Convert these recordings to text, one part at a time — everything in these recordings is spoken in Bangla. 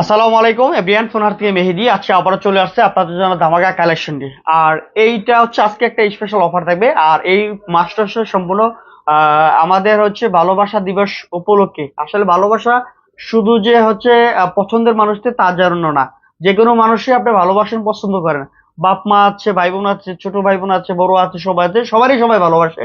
আসসালামু আলাইকুম, এভরিয়ান ফোনার থেকে মেহেদি। আজকে আবারও চলে আসছে আপনাদের জন্য ধামাকা কালেকশন দিয়ে আর এইটা হচ্ছে আজকে একটা স্পেশাল অফার থাকবে। আর এই মাস্টার্স সম্পূর্ণ আমাদের হচ্ছে ভালোবাসা দিবস উপলক্ষে। আসলে ভালোবাসা শুধু যে হচ্ছে পছন্দের মানুষদের তার জন্য না। যে কোনো মানুষই আপনি ভালোবাসেন, পছন্দ করেন। বাপ মা আছে ভাই বোন আছে, ছোট ভাই বোন আছে, বড় আছে, সবাই আছে, সবারই সবাই ভালোবাসে।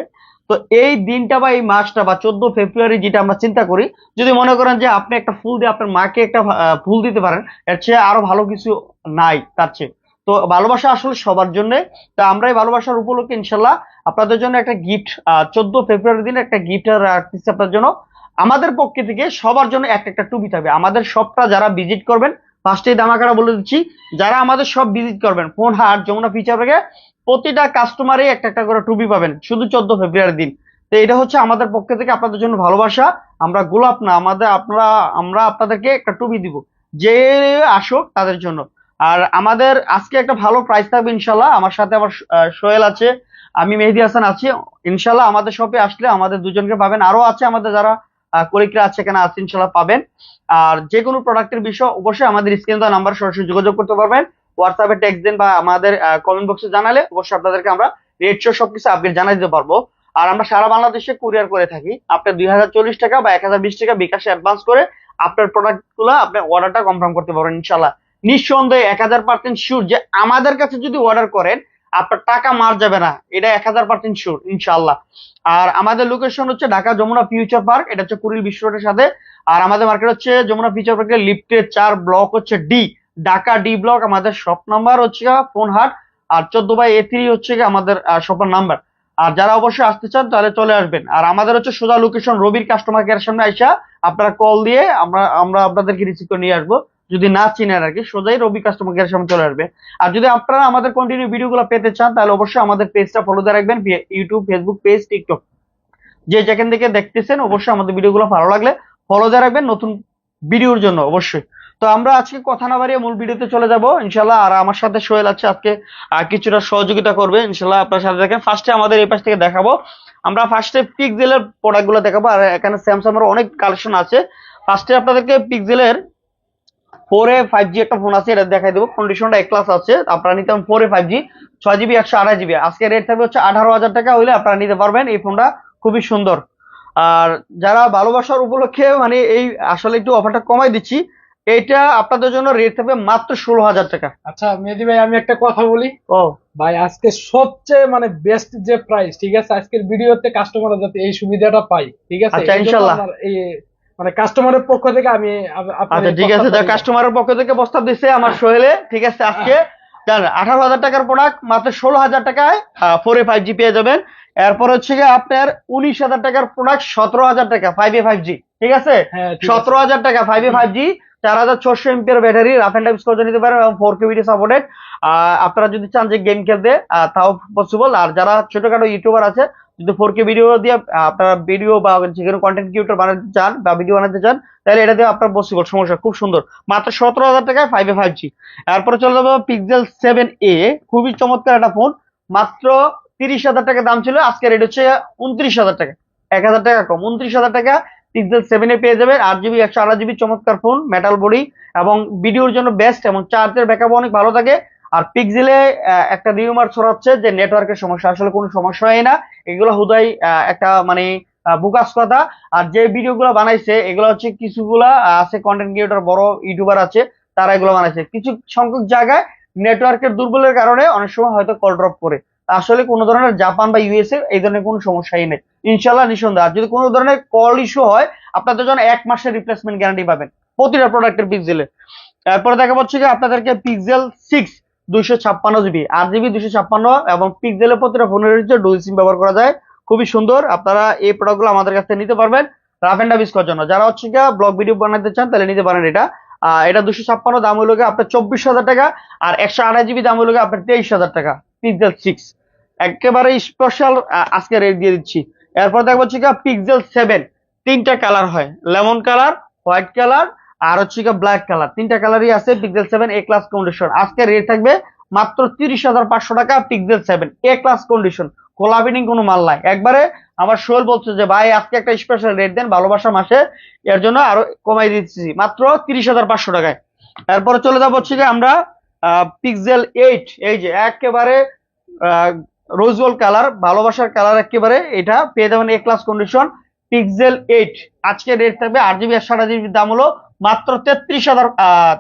তো এই দিনটা বা এই মাসটা বা চোদ্দ ফেব্রুয়ারি যেটা আমরা চিন্তা করি, যদি মনে করেন যে আপনি একটা ফুল দিয়ে আপনার মাকে একটা ফুল দিতে পারেন, এর চেয়ে আরও ভালো কিছু নাই তার চেয়ে। তো ভালোবাসা আসলে সবার জন্য, তো আমরা এই ভালোবাসার উপলক্ষে ইনশাল্লাহ আপনাদের জন্য একটা গিফট চোদ্দ ফেব্রুয়ারি দিনে একটা গিফট রাখতেছি আপনার জন্য আমাদের পক্ষে থেকে সবার জন্য একটা একটা টুপি থাকবে। আমাদের সবটা যারা ভিজিট করবেন ফার্স্টেই দামাকারা বলে দিচ্ছি, যারা আমাদের সব ভিজিট করবেন, ফোন হাট যমুনা ফিচার থেকে প্রতিটা কাস্টমারই একটা একটা করে টুপি পাবেন, শুধু চোদ্দ ফেব্রুয়ারি দিন। তো এটা হচ্ছে আমাদের পক্ষ থেকে আপনাদের জন্য ভালোবাসা। আমরা গোলাপ না, আমাদের আপনারা আমরা আপনাদেরকে একটা টুপি দিব, যে আসুক তাদের জন্য। আর আমাদের আজকে একটা ভালো প্রাইস থাকবে ইনশাল্লাহ আমার সাথে আমার সোহেল আছে, আমি মেহেদি হাসান আছি। ইনশাল্লাহ আমাদের শপে আসলে আমাদের দুজনকে পাবেন। আরও আছে আমাদের যারা কলিকরা আছে এখানে, আছে ইনশাল্লাহ পাবেন। আর যে কোনো প্রোডাক্টের বিষয় অবশ্যই আমাদের স্ক্রিন দেওয়া নাম্বার সরাসরি যোগাযোগ করতে পারবেন। হোয়াটসঅ্যাপে টেক্সট দেন বা আমাদের কমেন্ট বক্সে জানালে অবশ্যই আপনাদেরকে আমরা রেট শো সবকিছু আপডেট জানাই দিতে পারব। আর আমরা সারা বাংলাদেশে কুরিয়ার করে থাকি। আপনার দুই চল্লিশ টাকা বা এক হাজার বিশ টাকা বিকাশে অ্যাডভান্স করে আপনার প্রোডাক্টগুলো আপনার অর্ডারটা কনফার্ম করতে পারবেন ইনশাল্লাহ নিঃসন্দেহে এক হাজার পার্সেন্ট শিওর যে আমাদের কাছে যদি অর্ডার করেন, আপনার টাকা মার যাবে না। এটা এক হাজার পার্সেন্ট শিওর ইনশাল্লাহ আর আমাদের লোকেশন হচ্ছে ঢাকা যমুনা ফিউচার পার্ক এটা হচ্ছে কুড়িল বিশ্ব রোডের সাথে। আর আমাদের মার্কেট হচ্ছে যমুনা ফিউচার পার্কের লিফটের চার ব্লক হচ্ছে ডি ঢাকা ডি ব্লক আমাদের শপ নাম্বার হচ্ছে ফোন হাট, আর চোদ্দ বাই এ থ্রি হচ্ছে আমাদের শপের নাম্বার। আর যারা অবশ্যই আসতে চান তাহলে চলে আসবেন। আর আমাদের হচ্ছে সোজা লোকেশন রবির কাস্টমার কেয়ার সামনে আইসা আপনারা কল দিয়ে আমরা আমরা আপনাদেরকে রিসিভ করে নিয়ে আসব। যদি না চিনেন আর কি, সোজাই রবি কাস্টমার কেয়ার সামনে চলে আসবে। আর যদি আপনারা আমাদের কন্টিনিউ ভিডিওগুলো পেতে চান, তাহলে অবশ্যই আমাদের পেজটা ফলো দিয়ে রাখবেন ইউটিউব ফেসবুক পেজ টিকটক যে যেখান থেকে দেখতেছেন, অবশ্যই আমাদের ভিডিওগুলো ভালো লাগলে ফলো দিয়ে রাখবেন, নতুন ভিডিওর জন্য অবশ্যই। তো আমরা আজকে কথা না বাড়িয়ে মূল ভিডিওতে চলে যাব। ইনশাল্লাহ আর আমার সাথে সোহেল আছে আজকে কিছুটা সহযোগিতা করবে। ইনশাল্লাহ আপনার সাথে দেখেন ফার্স্টে আমাদের এই পাশ থেকে দেখাবো। আমরা ফার্স্টে পিকজেলের প্রোডাক্টগুলো দেখাবো, আর এখানে স্যামসাং এর অনেক কালেকশন আছে। ফার্স্টে আপনাদেরকে পিকজেলের ফোর এ ফাইভ জি একটা ফোন আছে, এটা দেখাই দেবো। কন্ডিশনটা এক ক্লাস আছে, আপনারা নিতে ফোর এ ফাইভ জি ছয় জিবি একশো আড়াই জিবি আজকে রেট থাকবে হচ্ছে আঠারো হাজার টাকা হইলে আপনারা নিতে পারবেন, এই ফোনটা খুবই সুন্দর। আর যারা ভালোবাসার উপলক্ষে মানে এই, আসলে একটু অফারটা কমাই দিচ্ছি এটা আপনাদের জন্য রেট থাকবে মাত্র ষোলো হাজার টাকা। আচ্ছা মেহেদি ভাই আমি একটা কথা বলি। ও। ভাই আজকে সবচেয়ে মানে বেস্ট যে প্রাইস ঠিক আছে? আজকের ভিডিওতে কাস্টমার যাতে এই সুবিধাটা পাই ঠিক আছে? আচ্ছা, এই মানে কাস্টমারের পক্ষ থেকে আমি আচ্ছা ঠিক আছে। কাস্টমারের পক্ষ থেকে প্রস্তাব দিচ্ছে আমার সোহেলে ঠিক আছে? আজকে আঠারো হাজার টাকার প্রোডাক্ট মাত্র ষোলো হাজার টাকায় ফোর এ ফাইভ জি পেয়ে যাবেন। এরপর হচ্ছে গিয়ে আপনার উনিশ হাজার টাকার প্রোডাক্ট সতেরো হাজার টাকা ফাইভ এ ফাইভ জি ঠিক আছে? হ্যাঁ ঠিক আছে। সতেরো হাজার টাকা ফাইভ এ ফাইভ জি চার হাজার ছশো ampere battery rough and types করে নিতে পারেন এবং ফোর কে ভিডিও সাপোর্টেড আপনারা যদি চান যে গেম খেলতে তাও পসিবল আর যারা ছোটখাটো ইউটিউবার আছে, যদি ফোর কে ভিডিও দিয়ে আপনারা ভিডিও বা যেখানে কন্টেন্ট ক্রিয়েটর বানাতে চান বা ভিডিও বানাতে চান, তাহলে এটা দিয়ে আপনার পসিবল সমস্যা, খুব সুন্দর। মাত্র সতেরো হাজার টাকায় ফাইভ ফাইভ জি এরপরে চলে যাব পিক্সেল সেভেন এ খুবই চমৎকার একটা ফোন মাত্র তিরিশ হাজার টাকা দাম ছিল, আজকে রেট হচ্ছে উনত্রিশ হাজার টাকা। এক হাজার টাকা কম, উনত্রিশ হাজার টাকা পিক্সেল সেভেন পেয়ে যাবে। আট জিবি একশো আঠাশ জিবি চমৎকার ফোন মেটাল বডি এবং ভিডিওর জন্য বেস্ট এবং চার্জের ব্যাকআপ অনেক ভালো থাকে। আর পিক্সেলে একটা রিউমার ছড়াচ্ছে যে নেটওয়ার্কের সমস্যা। আসলে কোনো সমস্যা হয় না এগুলো হুদাই একটা মানে বুকাস কথা। আর যে ভিডিওগুলো বানাইছে, এগুলো হচ্ছে কিছুগুলা আছে কন্টেন্ট ক্রিয়েটর বড় ইউটিউবার আছে, তারা এগুলো বানাইছে। কিছু সংখ্যক জায়গায় নেটওয়ার্কের দুর্বলের কারণে অনেক সময় হয়তো কল ড্রপ করে। আসলে কোনো ধরনের জাপান বা ইউএসএ এই ধরনের কোনো সমস্যাই নেই। ইনশাল্লাহ নিঃসন্দেহ। আর যদি কোনো ধরনের কল ইস্যু হয়, আপনাদের জন্য এক মাসের রিপ্লেসমেন্ট গ্যারান্টি পাবেন। প্রতিটা প্রোডাক্টের পিক্সেলে তারপরে দেখা যাচ্ছে কি আপনাদেরকে পিক্সেল সিক্স দুইশো ছাপ্পান্ন জিবি আট জিবি দুইশো ছাপ্পান্ন এবং পিক্সেলের প্রতিটা ফোনের হচ্ছে ডুয়েল সিম ব্যবহার করা যায়। খুবই সুন্দর। আপনারা এই প্রোডাক্টগুলো আমাদের কাছ থেকে নিতে পারবেন রাফ এন্ড ডাবিস করার জন্য। যারা হচ্ছে কি ব্লগ ভিডিও বানাতে চান, তাহলে নিতে পারেন এটা। এটা দুশো ছাপ্পান্ন, দাম হলো আপনার চব্বিশ হাজার টাকা। আর একশো আড়াই জিবি দাম হলো আপনার তেইশ হাজার টাকা পিক্সেল সিক্স একেবারে স্পেশাল আজকে রেট দিয়ে দিচ্ছি। এরপর দেখব হচ্ছে পিক্সেল সেভেন তিনটা কালার হয়। লেমন কালার হোয়াইট কালার আর হচ্ছে ব্ল্যাক কালার তিনটা কালারই আছে pixel seven A class condition আজকে রেট থাকবে মাত্র তিরিশ হাজার পাঁচশো টাকা pixel seven A class condition কোলাবিনিং কোনো মাল নাই। একবারে আমার সোহেল বলছে যে, ভাই, আজকে একটা স্পেশাল রেট দেন, ভালোবাসা মাসে। এর জন্য আরও কমাই দিচ্ছি। মাত্র তিরিশ হাজার পাঁচশো টাকায়। এরপরে চলে যাব হচ্ছে আমরা পিক্সেল এইট এই যে একেবারে রোজ গোল্ড কালার ভালোবাসার কালার একেবারে, এটা পেয়ে যাবেন A class condition pixel eight আজকে রেট থাকবে আট জিবি একশো আট জিবির দাম হলো মাত্র তেত্রিশ হাজার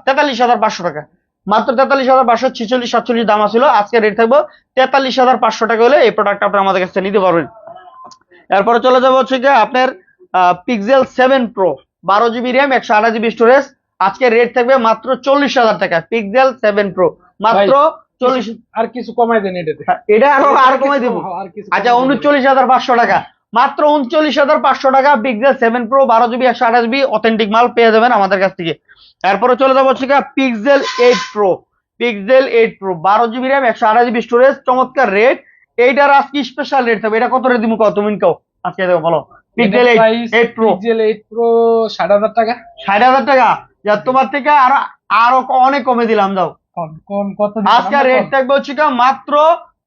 তেতাল্লিশ হাজার পাঁচশো টাকা। মাত্র তেতাল্লিশ হাজার পাঁচশো ছিচল্লিশ, সাতচল্লিশ দাম ছিল আজকে রেট থাকব তেতাল্লিশ হাজার পাঁচশো টাকা হলে এই প্রোডাক্ট আপনার আমাদের কাছে নিতে পারবেন। এরপরে চলে যাব হচ্ছে যে আপনার পিক্সেল সেভেন প্রো বারো জিবি র্যাম একশো আঠাশ জিবি স্টোরেজ আজকে রেট থাকবে মাত্র চল্লিশ হাজার টাকা পিক্সেল সেভেন প্রো মাত্র চল্লিশ আর কিছু কমাই দেন এটাতে। এটা আরও আর কমাই দেবো। আচ্ছা উনচল্লিশ হাজার পাঁচশো টাকা। মাত্র উনচল্লিশ হাজার পাঁচশো টাকা পিক্সেল সেভেন প্রো বারো জিবি একশো আঠাশ জিবি অথেন্টিক মাল পেয়ে যাবেন আমাদের কাছ থেকে। তারপরে চলে যাব হচ্ছে pixel eight pro pixel eight pro বারো জিবি র্যাম একশো আঠাশ জিবি স্টোরেজ চমৎকার রেট এইটার আজকে স্পেশাল রেট থাকবে। এটা কত রেট দিব কত তুমি কও? আজকে দেবো বলো। Pixel eight eight pro pixel eight pro ষাট হাজার টাকা। ষাট হাজার টাকা? যা তোমার থেকে আরও আরও অনেক কমে দিলাম দাও কোন কোন কত আজকে রেট থাকবে হচ্ছে মাত্র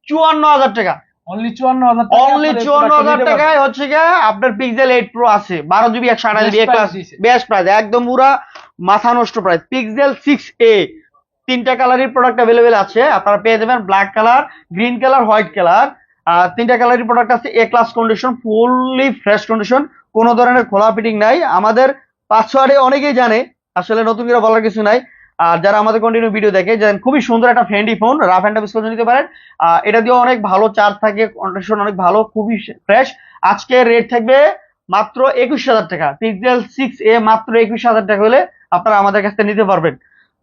চুয়ান্ন হাজার টাকা। অনলি চুয়ান্ন হাজার অনলি চুয়ান্ন হাজার টাকায় হচ্ছে গিয়ে আপনার পিক্সেল এইট প্রো আছে বারো জিবি একশো আঠাশ জিবি Best ক্লাস price দিছে। বেস্ট প্রাইস একদম পুরা মাথা নষ্ট প্রাইস পিক্সেল সিক্স এ তিনটা কালারের প্রোডাক্ট অ্যাভেলেবেল আছে। আপনারা পেয়ে যাবেন black colour green colour white colour আর তিনটা কালারের প্রোডাক্ট আছে A class condition fully fresh condition কোনো ধরনের খোলা ফিটিং নাই। আমাদের পাসওয়ার্ডে অনেকেই জানে আসলে নতুন করে বলার কিছু নাই। আর যারা আমাদের কন্টিনিউ ভিডিও দেখে জানেন খুবই সুন্দর একটা friendly phone rough and tough নিতে পারেন। এটা দিয়েও অনেক ভালো চার্জ থাকে কন্ডিশন অনেক ভালো খুবই ফ্রেশ আজকে রেট থাকবে মাত্র একুশ হাজার টাকা। পিক্সেল সিক্স এ মাত্র একুশ হাজার টাকা হলে আপনারা আমাদের কাছ থেকে নিতে পারবেন।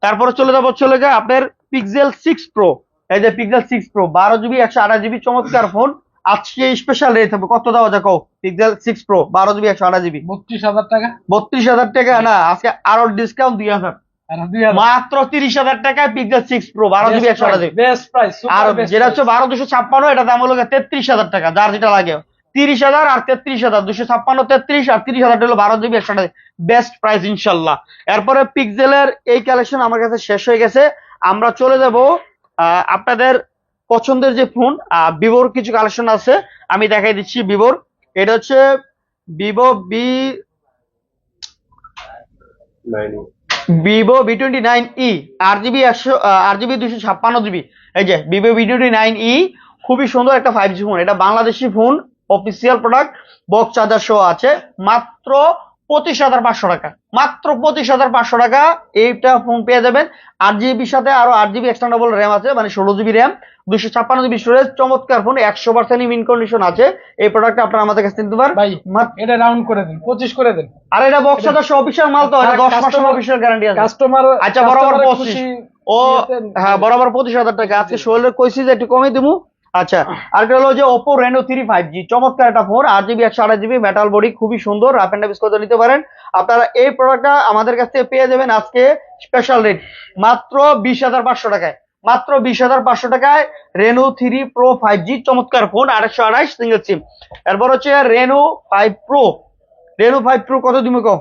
তারপরে চলে যাব চলে যায় আপনার পিক্সেল সিক্স প্রো এই যে পিক্সেল সিক্স প্রো বারো জিবি একশো আঠাশ জিবি চমৎকার ফোন আজকে স্পেশাল রেট হবে। কত দেওয়া যায় কও? পিক্সেল সিক্স প্রো বারো জিবি একশো আঠাশ জিবি বত্রিশ হাজার টাকা। বত্রিশ হাজার টাকা না আজকে আরও ডিসকাউন্ট দুই হাজার। মাত্র তিরিশ হাজার টাকায় পিক্সেল সিক্স প্রো বারো জিবি একশো আর যেটা হচ্ছে বারো দুশো ছাপ্পান্ন এটা দাম হলো তেত্রিশ হাজার টাকা যার যেটা লাগে। তিরিশ হাজার আর তেত্রিশ হাজার দুশো ছাপ্পান্ন তেত্রিশ আর তিরিশ হাজার হলো বারো জিবি একশো বেস্ট প্রাইস ইনশাল্লাহ। এরপরে পিক্সেলের এই কালেকশন আমার কাছে শেষ হয়ে গেছে। আমরা চলে যাব আহ, আপনাদের পছন্দের যে ফোন ভিভোর কিছু কালেকশন আছে। আমি দেখাই দিচ্ছি ভিভোর এটা হচ্ছে Vivo B Vivo V twenty nine E আর জিবি একশো আর জিবি দুশো ছাপ্পান্ন জিবি এই যে Vivo V twenty nine E খুবই সুন্দর একটা ফাইভ জি ফোন এটা Bangladeshi phone official product box charger সহ আছে। মাত্র পঁচিশ হাজার পাঁচশো টাকা। মাত্র পঁচিশ হাজার পাঁচশো টাকা এইটা ফোন পেয়ে যাবেন। আট জিবির সাথে আরও আট জিবি এক্সটার্নেবল র্যাম আছে মানে ষোলো জিবি র্যাম দুশো ছাপ্পান্ন জিবি স্টোরেজ চমৎকার ফোন একশো পার্সেন্ট ইন কন্ডিশন আছে। এই প্রোডাক্ট আপনারা আমাদের কাছে নিতে পারেন ভাই এটা রাউন্ড করে দেন পঁচিশ করে দেন। আর এটা বক্স সহ অফিসিয়াল মাল তো দশ মাসের Customer- অফিসিয়াল গ্যারান্টি আছে। কাস্টমার আচ্ছা, বরাবর পঁচিশ। ও হ্যাঁ বরাবর পঁচিশ হাজার টাকা। আজকে শোল্ডার কইছি যে একটু কমে দিবো আচ্ছা আরেকটা হলো যে Oppo Reno three five G চমৎকার একটা ফোন আট জিবি একশো আঠাশ জিবি মেটাল বডি খুবই সুন্দর রাফ অ্যান্ড টাফ করে নিতে পারেন। আপনারা এই প্রোডাক্টটা আমাদের কাছ থেকে পেয়ে যাবেন আজকে স্পেশাল রেট মাত্র বিশ হাজার পাঁচশো টাকায়। মাত্র বিশ হাজার পাঁচশো টাকায় Reno three pro five G চমৎকার ফোন আড়াইশো আড়াইশ সিঙ্গেল সিম এরপর হচ্ছে Reno five pro Reno five pro কত দিমে কম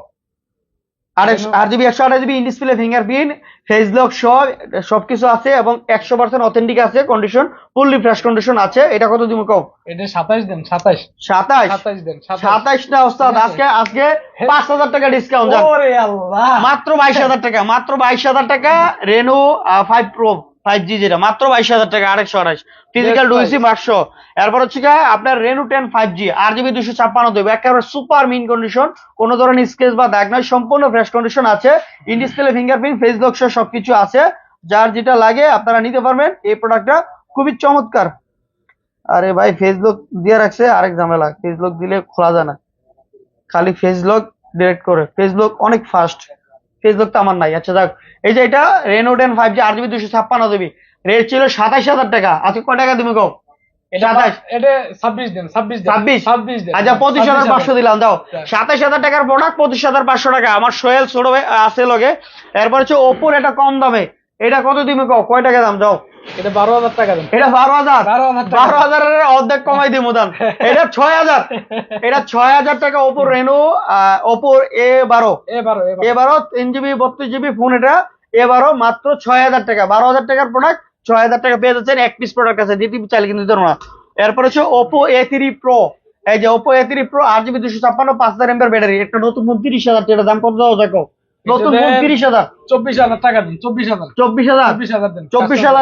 জিবি একশো আঠাশ GB in display fingerprint face lock সব সবকিছু আছে এবং একশো পার্সেন্ট অথেন্টিক আছে কন্ডিশন ফুললি ফ্রেশ কন্ডিশন আছে। এটা কত দিমে কম এটা সাতাইশ দেন সাতাইশ সাতাশ? সাতাইশ দেন সাতাশ। না ওস্তাদ আজকে আজকে পাঁচ হাজার টাকা ডিসকাউন্ট মাত্র বাইশ হাজার টাকা মাত্র বাইশ হাজার টাকা Reno five pro five G যেটা মাত্র বাইশ হাজার টাকা আড়াইশো আড়াইশ। ফিজিক্যাল Yes, ডুইসি পাঁচশো। এরপর হচ্ছে কি আপনার রেনু টেন ফাইভ জি আর জিবি দুশো ছাপ্পান্ন দেবে। একেবারে সুপার মিন কন্ডিশন কোনো ধরনের স্কেচ বা দাগ নয় সম্পূর্ণ ফ্রেশ কন্ডিশন আছে। In display fingerprint face lock সবকিছু আছে। যার যেটা লাগে আপনারা নিতে পারবেন এই প্রোডাক্টটা খুবই চমৎকার। আরে ভাই ফেস লক দিয়ে রাখছে আরেক ঝামেলা। ফেস লক দিলে খোলা যায় না। খালি ফেস লক ডিরেক্ট করে। ফেস লক অনেক ফাস্ট ফেস লক তো আমার নাই। আচ্ছা যাক। এই যে এটা রেনো টেন ফাইভ জি আট জিবি দুশো ছাপ্পান্ন জিবি রেট ছিল সাতাশ হাজার টাকা। আজকে কয় টাকা তুমি দেন আচ্ছা পঁচিশ হাজার পাঁচশো দিলাম দাও। হ্যাঁ। হাজার টাকার প্রোডাক্ট পঁচিশ হাজার পাঁচশো টাকা। আমার সোহেল ছোট আছে লগে। এরপর হচ্ছে ওপোর এটা কম দামে। এটা কত তুমি কয় টাকা দাম? দাও। এটা বারো হাজার টাকা দেন। এটা বারো হাজার। বারো হাজারের অর্ধেক কমাই দিব দাম এটা ছয় হাজার। এটা ছয় হাজার টাকা ওপো রেনো এ বারো। তিন জিবি বত্রিশ জিবি ফোন এটা। এবারও মাত্র ছয় হাজার টাকা। বারো হাজার টাকার প্রোডাক্ট ছয় হাজার টাকা পেয়ে যাচ্ছেন। এক পিস প্রোডাক্ট আছে। দ্বিতীয় চাইলে কিন্তু দিতে না। এরপর হচ্ছে ওপো এ থ্রি প্রো এই যে ওপো এ থ্রি প্রো আট জিবি দুশো ছাপ্পান্ন পাঁচ হাজার এমপের ব্যাটারি। একটা নতুন তিরিশ হাজার টাকা। দাম কত যাকো নতুন ফোন টাকা দিন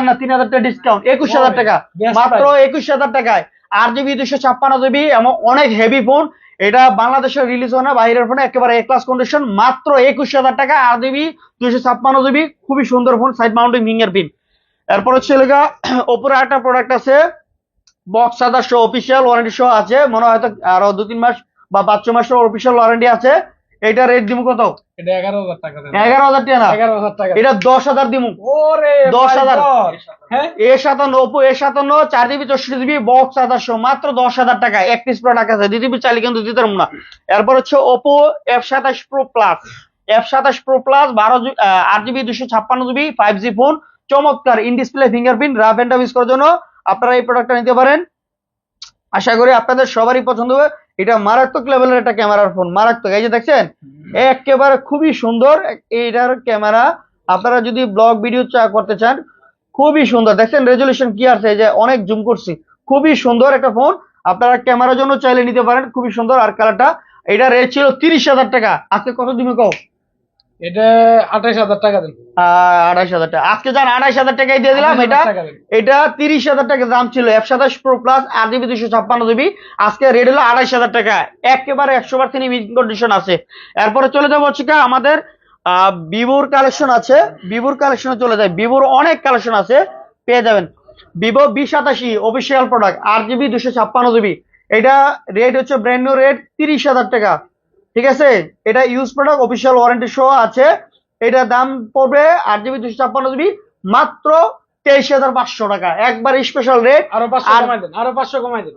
না তিন হাজার টাকা ডিসকাউন্ট একুশ হাজার টাকা। মাত্র টাকায় আট জিবি এবং অনেক হেভি ফোন এটা বাংলাদেশে রিলিজ হয় না বাইরের ফোনে একেবারে এ ক্লাস কন্ডিশন মাত্র একুশ হাজার টাকা আট জিবি দুশো ছাপ্পান্ন জিবি খুবই সুন্দর phone side mounting fingerprint এরপর হচ্ছে লেগা ওপরে একটা প্রোডাক্ট আছে। বক্স সাদা শো অফিসিয়াল ওয়ারেন্টি শো আছে। মনে হয় হয়তো আরও দু তিন মাস বা পাঁচ ছ মাসের অফিসিয়াল ওয়ারেন্টি আছে। এটা রেট দিব কত? এটা টাকা না? এটা ওরে! হ্যাঁ? এ সাতান্ন ওপো এ সাতান্ন চার জিবি চৌষট্টি জিবি বক্স মাত্র দশ হাজার টাকা। একত্রিশ প্রোডাক্ট আছে দুই জিবি কিন্তু দিতে পারব না। এরপর হচ্ছে ফোন চমৎকার। In display fingerprint rough and use করার জন্য আপনারা এই প্রোডাক্টটা নিতে পারেন। আশা করি আপনাদের সবারই পছন্দ হবে। এটা মারাত্মক লেভেলের একটা ক্যামেরার ফোন মারাত্মক। এই যে দেখছেন একেবারে খুবই সুন্দর। এইটার ক্যামেরা আপনারা যদি ব্লগ ভিডিও চা করতে চান খুবই সুন্দর। দেখছেন রেজলিউশন কি আছে এই যে অনেক জুম করছি। খুবই সুন্দর একটা ফোন আপনারা ক্যামেরার জন্য চাইলে নিতে পারেন খুবই সুন্দর। আর কালারটা এটা রেট ছিল তিরিশ হাজার টাকা। আজকে কত দিবে কও? এটা আঠাইশ হাজার টাকা দেন আড়াইশ হাজার টাকা। আজকে যান আড়াইশ হাজার দিয়ে দিলাম। এটা এটা তিরিশ হাজার টাকা দাম ছিল। এফ সাতাশ প্রো প্লাস আট জিবি দুশো ছাপ্পান্ন জিবি। আজকে রেট হলো আড়াইশ হাজার টাকা। একেবারে একশো পার্সেন্ট মিটিং কন্ডিশন আছে। এরপরে চলে যাব হচ্ছে আমাদের ভিভোর কালেকশন আছে। ভিভোর কালেকশনে চলে যায় ভিভোর অনেক কালেকশন আছে। পেয়ে যাবেন। ভিভো বি সাতাশি অফিসিয়াল প্রোডাক্ট আট জিবি দুশো ছাপ্পান্ন জিবি। এটা রেট হচ্ছে ব্র্যান্ড নিউ রেট তিরিশ হাজার টাকা। ঠিক আছে? এটা ইউজ প্রোডাক্ট অফিসিয়াল ওয়ারেন্টি সহ আছে। এটা দাম পড়বে আট জিবি দুশো ছাপ্পান্ন জিবি মাত্র তেইশ হাজার পাঁচশো টাকা। একবার স্পেশাল রেট আরও পাঁচশো আর- কমাই দেন আরও পাঁচশো কমাই দেন।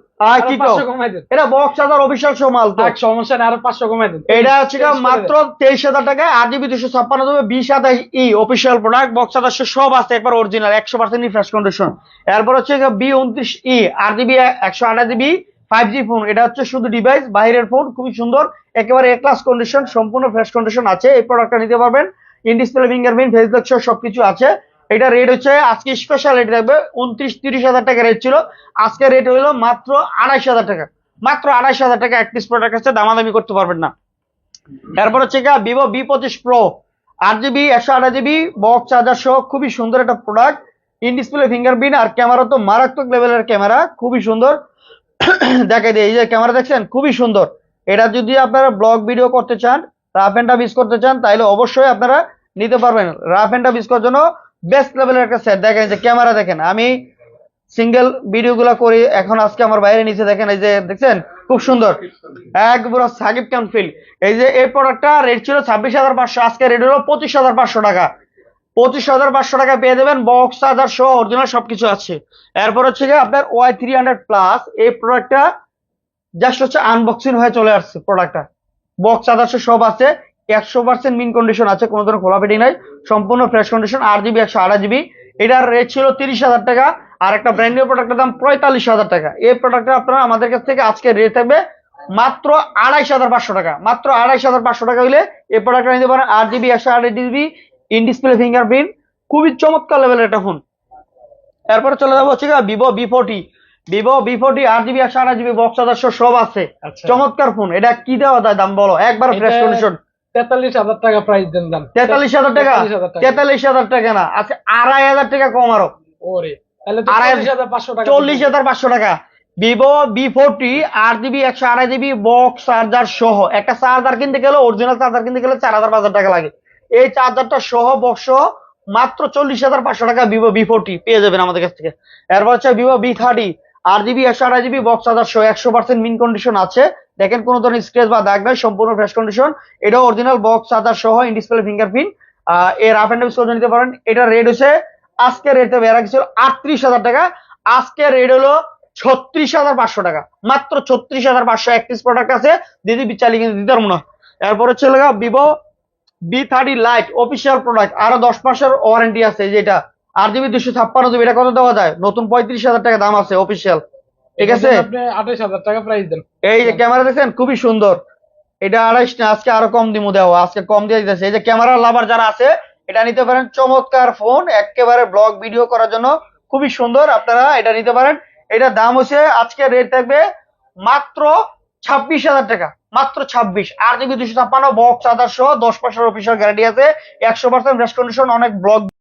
কি কমাই দেন। এটা বক্স হাজার অফিসিয়াল সহ মাল সমস্যা আরও পাঁচশো কমাই দেন। এটা হচ্ছে গিয়ে মাত্র তেইশ হাজার টাকা আট জিবি দুশো ছাপ্পান্ন জিবি বিশ সাতাশ ই অফিসিয়াল প্রোডাক্ট বক্স সব আছে একবার অরিজিনাল একশো পার্সেন্ট ফ্রেশ কন্ডিশন এরপর হচ্ছে বি উনত্রিশ ই আট জিবি একশো আঠাশ জিবি ফাইভ জি ফোন এটা হচ্ছে শুধু ডিভাইস বাইরের ফোন খুবই সুন্দর, একেবারে এ ক্লাস কন্ডিশন সম্পূর্ণ ফ্রেশ কন্ডিশন আছে, এই প্রোডাক্টটা নিতে পারবেন। In display fingerprint face lock সবকিছু আছে। এটা রেট হচ্ছে, আজকে স্পেশাল রেট থাকবে, উনত্রিশ, তিরিশ হাজার টাকা রেট ছিল। আজকে রেট হলো মাত্র আড়াইশ হাজার টাকা। মাত্র আড়াইশ হাজার টাকা এক পিস প্রোডাক্ট আছে, দামাদামি করতে পারবেন না। এরপর হচ্ছে গিয়ে ভিভো বি পঁচিশ প্রো আট জিবি একশো আঠাশ জিবি বক্স চার্জার সহ খুবই সুন্দর একটা প্রোডাক্ট ইন ডিসপ্লে ফিঙ্গারপ্রিন্ট আর ক্যামেরা তো মারাত্মক লেভেলের ক্যামেরা খুবই সুন্দর। দেখাই দিই, এই যে ক্যামেরা দেখছেন? খুবই সুন্দর। এটা যদি আপনারা ব্লগ ভিডিও করতে চান রাফ এন্ড টাফ ইউজ করতে চান, তাহলে অবশ্যই আপনারা নিতে পারবেন। রাফ এন্ড টাফ ইউজ করার জন্য বেস্ট লেভেলের একটা সেট দেখেন এই যে ক্যামেরা দেখেন, আমি সিঙ্গেল ভিডিওগুলো করি, এখন আজকে আমার বাইরে নিচে দেখেন, এই যে দেখছেন? খুব সুন্দর। এক পুরো সাকিব খান ফিল এই যে এই প্রোডাক্টটা রেট ছিল ছাব্বিশ হাজার পাঁচশো, আজকে রেট হলো পঁচিশ হাজার পাঁচশো টাকা। পঁচিশ হাজার পাঁচশো টাকা পেয়ে দেবেন বক্স চার্জার সহ অরিজিনাল সবকিছু আছে। এরপর হচ্ছে গিয়ে আপনার ওয়াই থ্রি হান্ড্রেড প্লাস এই প্রোডাক্টটা জাস্ট হচ্ছে আনবক্সিং হয়ে চলে আসছে প্রোডাক্টটা বক্স চার্জার সব আছে, একশো পার্সেন্ট মিন কন্ডিশন আছে, কোনো ধরনের খোলা পেটি নাই, সম্পূর্ণ ফ্রেশ কন্ডিশন আট জিবি একশো আড়াই জিবি এটার রেট ছিল তিরিশ হাজার টাকা, আর একটা ব্র্যান্ড নিউ প্রোডাক্টের দাম পঁয়তাল্লিশ হাজার টাকা। এই প্রোডাক্টটা আপনারা আমাদের কাছ থেকে আজকে রেট থাকবে মাত্র আড়াইশ হাজার পাঁচশো টাকা। মাত্র আড়াইশ হাজার পাঁচশো টাকা হলে এই প্রোডাক্টটা নিতে পারেন আট জিবি একশো আড়াই জিবি ইন ডিসপ্লে ফিঙ্গারপ্রিন্ট খুবই চমৎকার লেভেলের একটা ফোন এরপরে চলে যাব হচ্ছে Vivo B forty Vivo B forty আট জিবি একশো আঠাশ জিবি বক্স চার্জার সব আছে। আচ্ছা। চমৎকার ফোন এটা কি দেওয়া যায় দাম বলো? একবার ফ্রেশ কন্ডিশন তেতাল্লিশ হাজার টাকা প্রাইস দেন দাম। তেতাল্লিশ হাজার টাকা? তেতাল্লিশ হাজার টাকা। না। আচ্ছা আড়াই হাজার টাকা কম আরও। ওরে চল্লিশ হাজার পাঁচশো টাকা। ভিভো বি ফোরটি আট জিবি একশো আড়াই জিবি বক্স চার্জার সহ। একটা চার্জার কিনতে গেলে অরিজিনাল চার্জার কিনতে গেলে চার হাজার পাঁচ হাজার টাকা লাগে। এই চার্জারটা সহ বক্স মাত্র চল্লিশ হাজার পাঁচশো টাকা ভিভো বি ফোরটি পেয়ে যাবেন আমাদের কাছ থেকে। এরপর হচ্ছে ভিভো বি থার্টি আট জিবি একশো আড়াই জিবি বক্স চার্জার সহ একশো পার্সেন্ট মিন কন্ডিশন আছে। দেখেন কোনো ধরনের স্ক্রেচ বা দাগ নাই, সম্পূর্ণ ফ্রেশ কন্ডিশন এটাও অরিজিনাল বক্স চার্জার সহ ইন ডিসপ্লে ফিঙ্গারপ্রিন্ট এর আপ এন্ড নিতে পারেন। এটা রেট হচ্ছে আজকে রেট হবে এর আটত্রিশ হাজার টাকা। আজকে রেট হলো ছত্রিশ হাজার পাঁচশো টাকা। মাত্র ছত্রিশ হাজার পাঁচশো একত্রিশ প্রোডাক্ট আছে। দিদি বিচালি কিন্তু দিতে পারব না। এরপরে গেল Vivo B thirty lite official product আরও দশ মাসের ওয়ারেন্টি আছে যেটা আর জিবি দুশো ছাপ্পান্ন জিবি এটা কত দেওয়া যায়? নতুন পঁয়ত্রিশ হাজার টাকা দাম আছে অফিসিয়াল ঠিক আছে? আঠাইশ হাজার টাকা প্রাইস দেন। এই যে ক্যামেরা দেখছেন খুবই সুন্দর। এটা আড়াইশ না আজকে আরও কম দিমু দেওয়া আজকে কম দিয়ে দিতেছে। এই যে ক্যামেরা লাভার যারা আছে এটা নিতে পারেন চমৎকার ফোন একেবারে ব্লগ ভিডিও করার জন্য খুবই সুন্দর। আপনারা এটা নিতে পারেন। এটা দাম হচ্ছে আজকে রেট থাকবে মাত্র ছাব্বিশ হাজার টাকা, মাত্র ছাব্বিশ। আর জিবি দুশো ছাপ্পান্ন বক্স আদার সহ দশ পার্সেন্ট অফিসিয়াল গ্যারান্টি আছে। একশো পার্সেন্ট রেস্ট কন্ডিশন অনেক ব্লক